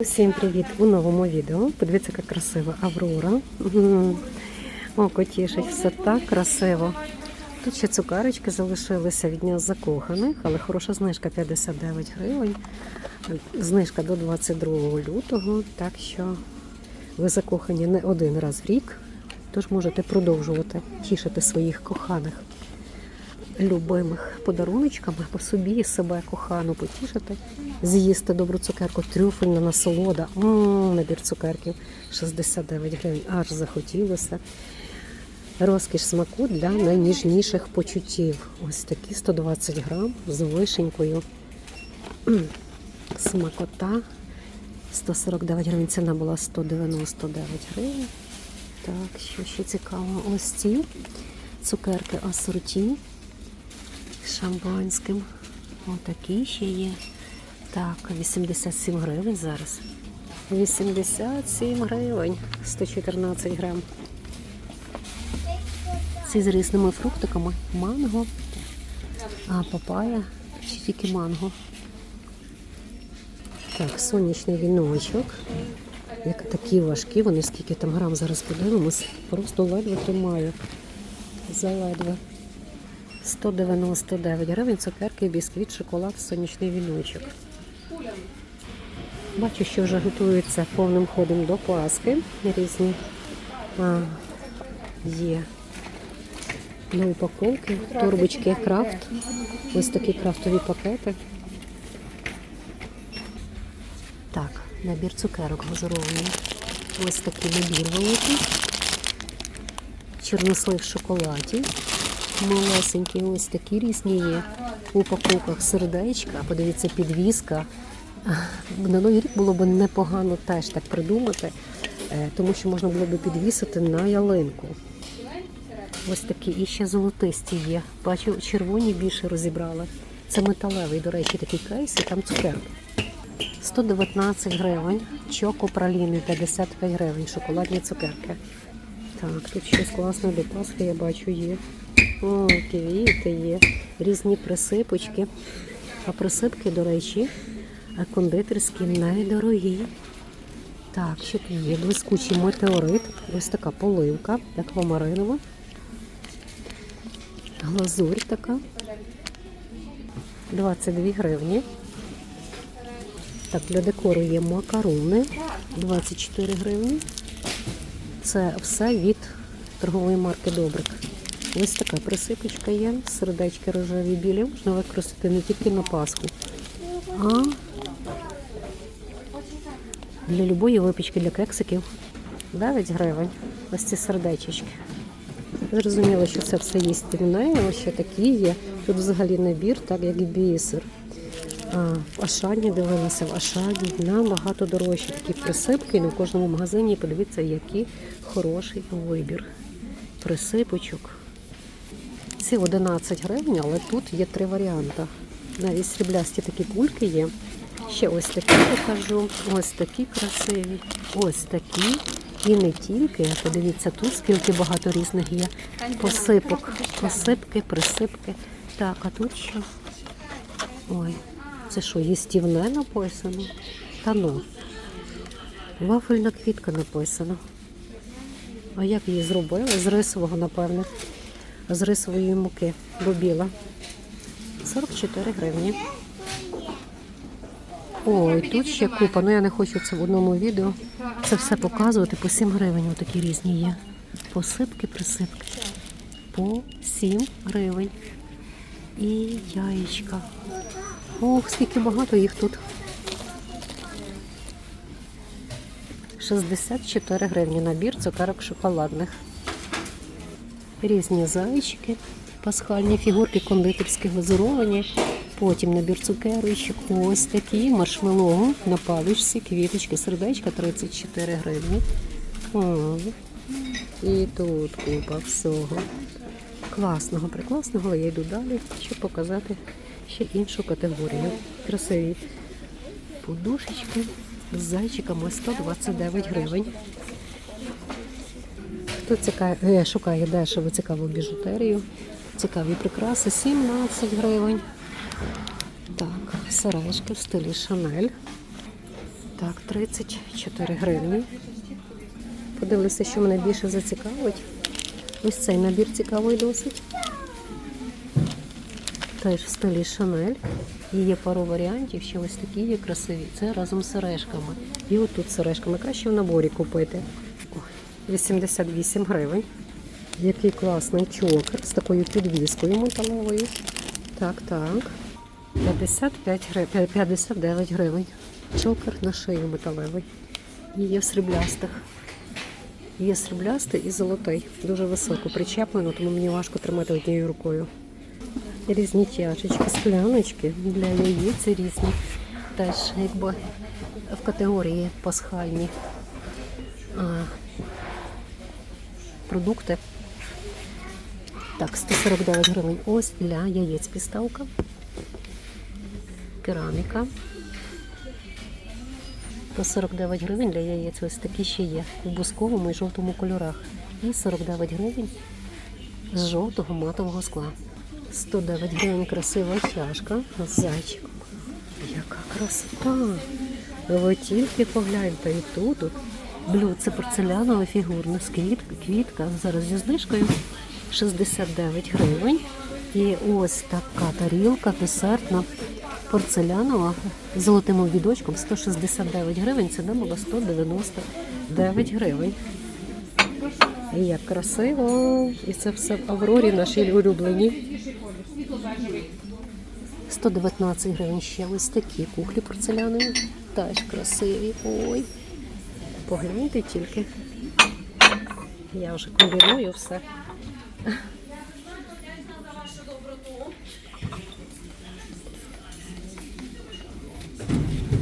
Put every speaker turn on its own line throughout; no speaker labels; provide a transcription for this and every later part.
Всім привіт у новому відео. Подивіться, яка красива Аврора. Око тішить, все так красиво. Тут ще цукарочки залишилися від дня закоханих, але хороша знижка 59 гривень. Знижка до 22 лютого, так що ви закохані не один раз в рік, тож можете продовжувати тішити своїх коханих любимих подаруночками по собі себе кохану потішити, з'їсти добру цукерку, трюфельна насолода, набір цукерків 69 гривень, аж захотілося. Розкіш смаку для найніжніших почуттів. Ось такі 120 грам з вишенькою. Смакота. 149 гривень, ціна була 199 гривень. Так, що ще цікаво, ось ці цукерки асорті шампанським. Отакі ще є. Так, 87 гривень зараз. 87 гривень, 114 грам. Ці з різними фруктиками. Манго, а папая чи тільки манго. Так, сонячний віночок. Як такі важкі, вони скільки там грам зараз подивимось, просто ледве тримаю. Заледве. 199 гривень, цукерки, бісквіт, шоколад, сонячний віночок. Бачу, що вже готуються повним ходом до Пасхи. Різні а, є на упаковки, торбочки крафт. Ось такі крафтові пакети. Так, набір цукерок газирований. Ось такий набір великий. Чорнослив шоколаді. Малесенькі, ось такі різні є. В упаковках сердечка, подивіться, підвіска. На новий рік було б непогано теж так придумати, е, тому що можна було б підвісити на ялинку. Ось такі і ще золотисті є. Бачу, червоні більше розібрали. Це металевий, до речі, такий кейс, і там цукерки. 119 гривень, чоко праліни 55 гривень, шоколадні цукерки. Так, тут щось класне до Пасхи, я бачу, є. О, квіти є, різні присипочки. А присипки, до речі, кондитерські недорогі. Так, що тут є? Блискучий метеорит. Ось така поливка, аквамаринова. Глазурь така. 22 гривні. Так, для декору є макарони 24 гривні. Це все від торгової марки Добрик. Ось така присипочка є, сердечки рожеві білі. Можна використати не тільки на Пасху, а для любої випічки для кексиків 9 гривень. Ось ці сердечечки. Зрозуміло, що це все є стільне, ось ще такі є. Тут взагалі набір, так як і бісер. А, в Ашані дивилася, в Ашані набагато дорожчі такі присипки. І в кожному магазині подивіться, який хороший вибір. Присипочок. Ці 11 гривень, але тут є три варіанти. Навіть сріблясті такі кульки є. Ще ось такі покажу. Ось такі красиві. Ось такі. І не тільки. Подивіться, тут скільки багато різних є посипок. Посипки, присипки. Так, а тут що? Ой, це що, їстівне написано? Та ну. Вафельна квітка написано. А як її зробили? З рисового, напевно. З рисової муки, бо біла. 44 гривні. Ой, тут ще купа. Ну я не хочу це в одному відео. Це все показувати. По 7 гривень отакі різні є. Посипки, присипки. По 7 гривень. І яєчка. Ох, скільки багато їх тут. 64 гривні набір цукерок шоколадних. Різні зайчики, пасхальні фігурки кондитерські глазуровані. Потім набір цукерочок. Ось такі маршмеллоу на паличці, квіточки, сердечка 34 гривні. О, і тут купа всього. Класного, прекрасного, але я йду далі, щоб показати ще іншу категорію. Красиві подушечки з зайчиками 129 гривень. Хто цікає, е, шукає дешево цікаву біжутерію, цікаві прикраси 17 гривень. Так, сережки в стилі Шанель. Так, 34 гривні. Подивлюся, що мене більше зацікавить. Ось цей набір цікавий досить. Теж в стилі Шанель. І є пару варіантів, ще ось такі є красиві. Це разом з сережками. І отут сережками. Краще в наборі купити. Ой, 88 гривень. Який класний чокер з такою підвіскою металевою. Так, так. 55 гривень, 59 гривень. Чокер на шию металевий. І є в сріблястих. Є сріблястий і золотий. Дуже високо причеплено, тому мені важко тримати однією рукою. Різні чашечки, скляночки для яєць різні. Теж якби в категорії пасхальні продукти. Так, 149 гривень. Ось для яєць підставка. Кераміка. По 49 гривень для яєць ось такі ще є. У бусковому і жовтому кольорах. І 49 гривень з жовтого матового скла. 109 гривень красива чашка з зайчиком. Яка красота! Ви тільки погляньте і тут. Тут. Блюдце порцелянове фігурне з квітка. Зараз зі знижкою 69 гривень. І ось така тарілка десертна порцелянова з золотим обідочком 169 гривень. Ціна була 199 гривень. І Як красиво! І це все в Аврорі нашій улюблені. 119 гривень ще ось такі кухлі порцелянові. Теж красиві. Ой. Погляньте тільки. Я вже комбіную все.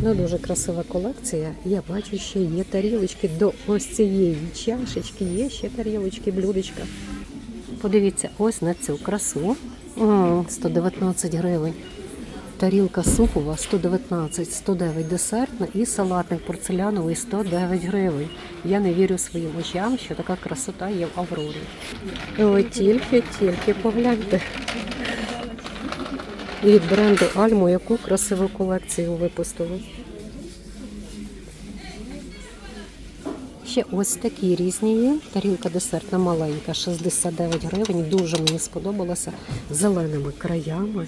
Ну, дуже красива колекція. Я бачу, що є тарілочки до ось цієї чашечки, є ще тарілочки, блюдечка. Подивіться ось на цю красу. 119 гривень. Тарілка супова 119, 109 десертна і салатник порцеляновий 109 гривень. Я не вірю своїм очам, що така красота є в Аврорі. Ви тільки, тільки погляньте. Від бренду Альмо яку красиву колекцію випустили. Ще ось такі різні є. Тарілка десертна маленька, 69 гривень. Дуже мені сподобалася зеленими краями.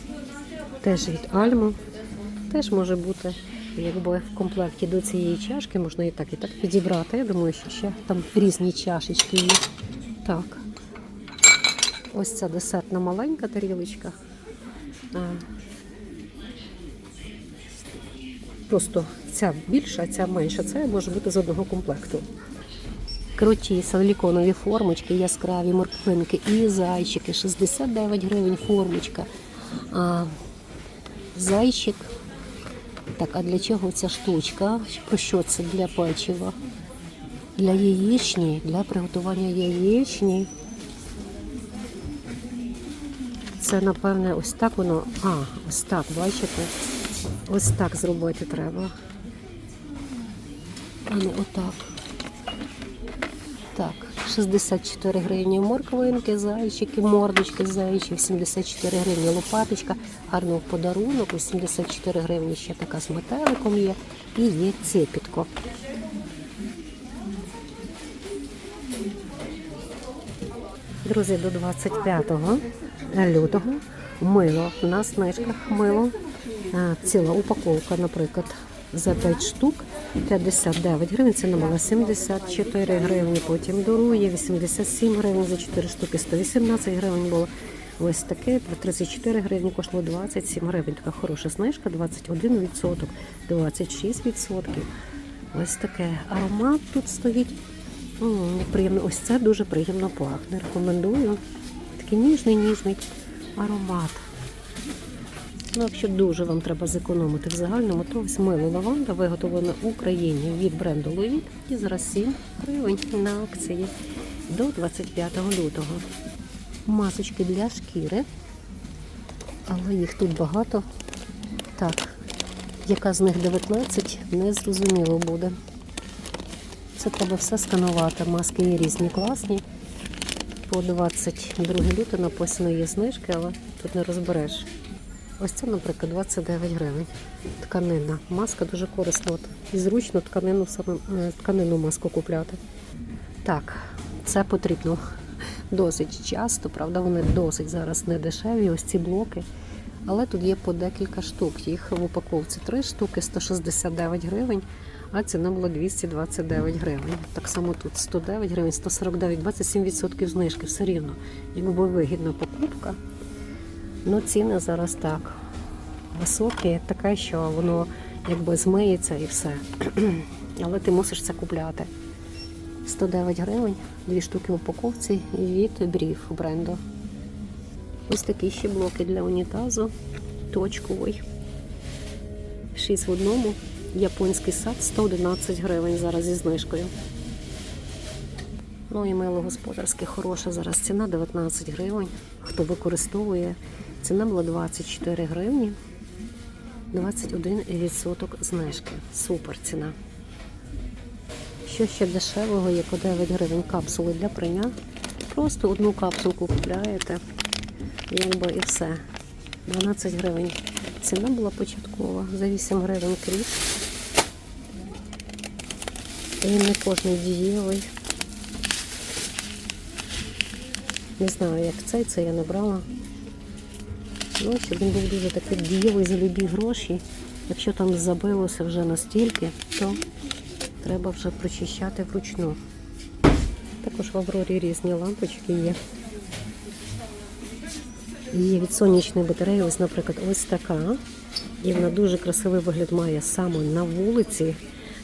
Теж від Альмо. Теж може бути, якби в комплекті до цієї чашки можна і так, і так підібрати. Я думаю, що ще там різні чашечки є. Так. Ось ця десертна маленька тарілочка. Просто ця більша, а ця менша. Це може бути з одного комплекту. Круті силіконові формочки, яскраві морквинки і зайчики. 69 гривень формочка. Зайчик. Так, а для чого ця штучка? Про що це для печива? Для яєчні, для приготування яєчні. Це, напевне, ось так воно. А, ось так, бачите? Ось так зробити треба. А не отак. Так, 64 гривні морквинки, зайчики, мордочки зайчик, 74 гривні лопаточка, гарно в подарунок, ось 74 гривні ще така з метеликом є. І є цепітко. Друзі, до 25 лютого мило на знижках мило. Ціла упаковка, наприклад, за 5 штук 59 гривень. Це мала 74 гривні. Потім дарує 87 гривень за 4 штуки, 118 гривень було. Ось таке 34 гривні коштувало 27 гривень. Така хороша знижка, 21%, 26%. Ось таке. Аромат тут стоїть. Приємно. Ось це дуже приємно пахне. Рекомендую. Такий ніжний, ніжний аромат. Ну, якщо дуже вам треба зекономити в загальному, то ось мило лаванда виготовлено в Україні від бренду Ловіт і зараз 7 гривень на акції до 25 лютого. Масочки для шкіри, але їх тут багато. Так, яка з них 19, не зрозуміло буде. Це треба все сканувати. Маски є різні класні. По 22 лютого написано є знижки, але тут не розбереш. Ось це, наприклад, 29 гривень. Тканина. Маска дуже корисна. От, і зручно тканину саме тканину маску купляти. Так, це потрібно досить часто, правда, вони досить зараз не дешеві, ось ці блоки. Але тут є по декілька штук. Їх в упаковці три штуки 169 гривень, а ціна була 229 гривень. Так само тут 109 гривень, 149, 27% знижки, все рівно. Якби вигідна покупка. Ну, ціни зараз так високі, таке, що воно якби змиється і все. Але ти мусиш це купляти. 109 гривень, дві штуки в упаковці від брів бренду. Ось такі ще блоки для унітазу. Точковий. 6 в одному. Японський сад 111 гривень зараз зі знижкою. Ну і мило господарське хороша зараз ціна 19 гривень. Хто використовує, ціна була 24 гривні. 21% знижки. Супер ціна. Що ще дешевого є по 9 гривень капсули для прання. Просто одну капсулку купляєте, якби і все. 12 гривень. Ціна була початкова. За 8 гривень кріп. І не кожний дієвий. Не знаю, як цей, це я не брала. Ну, щоб він був дуже такий дієвий за любі гроші. Якщо там забилося вже настільки, то треба вже прочищати вручну. Також в Аврорі різні лампочки є. Є від сонячної батареї, ось, наприклад, ось така. І вона дуже красивий вигляд має саме на вулиці,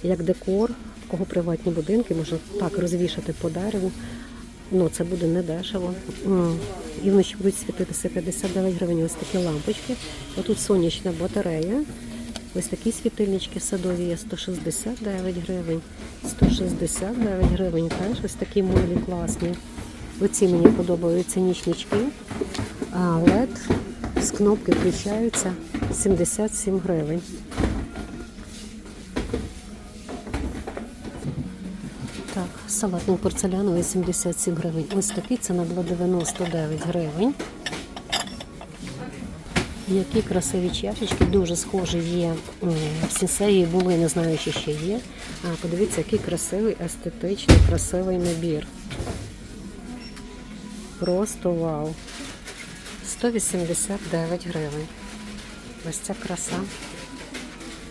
як декор, в кого приватні будинки, можна так розвішати по дереву. Ну, це буде недешево. І вночі будуть світитися 59 гривень ось такі лампочки. Отут сонячна батарея. Ось такі світильнички садові є 169 гривень, 169 гривень. Теж ось такі милі класні. Оці мені подобаються нічнички. А LED з кнопки включаються 77 гривень. Так, салатний порцеляновий 77 гривень. Ось такий ціна була 99 гривень. Які красиві чашечки, дуже схожі є в сінсеї були, не знаю, чи ще є. А подивіться, який красивий, естетичний, красивий набір. Просто вау. 189 гривень. Ось ця краса.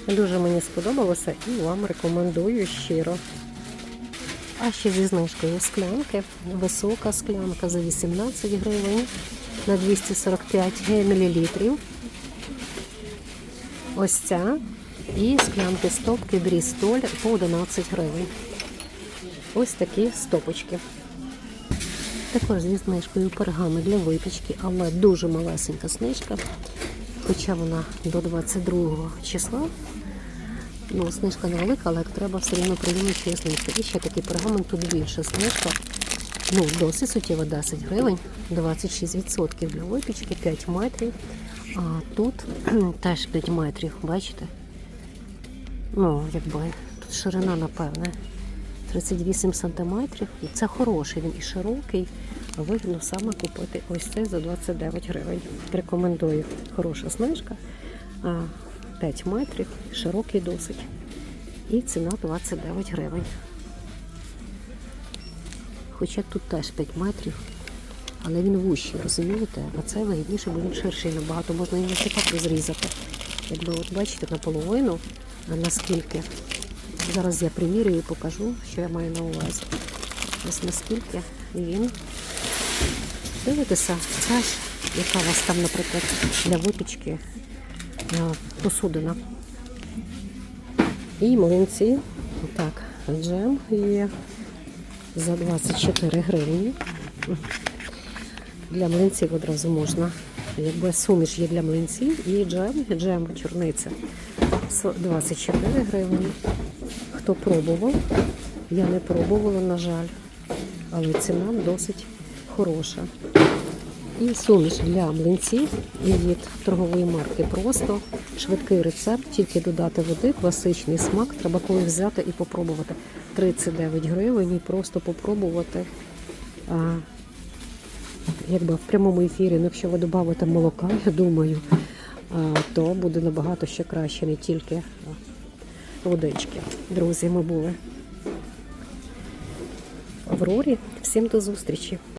Дуже мені сподобалося і вам рекомендую щиро. А ще зі знижкою склянки. Висока склянка за 18 гривень на 245 мл. Ось ця. І склянки стопки Брістоль по 11 гривень. Ось такі стопочки. Також зі знижкою пергами для випічки, але дуже малесенька знижка. Хоча вона до 22 числа. Ну, знижка невелика, але як треба все приємніше є знижка. І ще такий пергамент тут більше знижка. Ну, досить суттєво 10 гривень, 26% для випічки, 5 метрів. А тут теж 5 метрів, бачите? Ну, якби тут ширина, напевне, 38 сантиметрів. І це хороший, він і широкий. А вигідно саме купити ось цей за 29 гривень. Рекомендую. Хороша знижка. А, 5 метрів, широкий досить. І ціна 29 гривень. Хоча тут теж 5 метрів, але він вущий, розумієте? А це вигідніше, бо він ширший набагато, можна його ще так розрізати. Якби от бачите наполовину, наскільки. Зараз я примірюю і покажу, що я маю на увазі. Ось наскільки він. Дивитеся, яка у вас там, наприклад, для випічки посудина. І млинці. Так, джем є за 24 гривні. Для млинців одразу можна. Якби суміш є для млинців і джем, джем чорниця. 24 гривні. Хто пробував? Я не пробувала, на жаль. Але ціна досить хороша. І суміш для млинців від торгової марки просто швидкий рецепт, тільки додати води, класичний смак. Треба коли взяти і попробувати. 39 гривень і просто попробувати. А, якби в прямому ефірі, ну, якщо ви додаєте молока, я думаю, а, то буде набагато ще краще, не тільки водички. Друзі, ми були в Аврорі. Всім до зустрічі!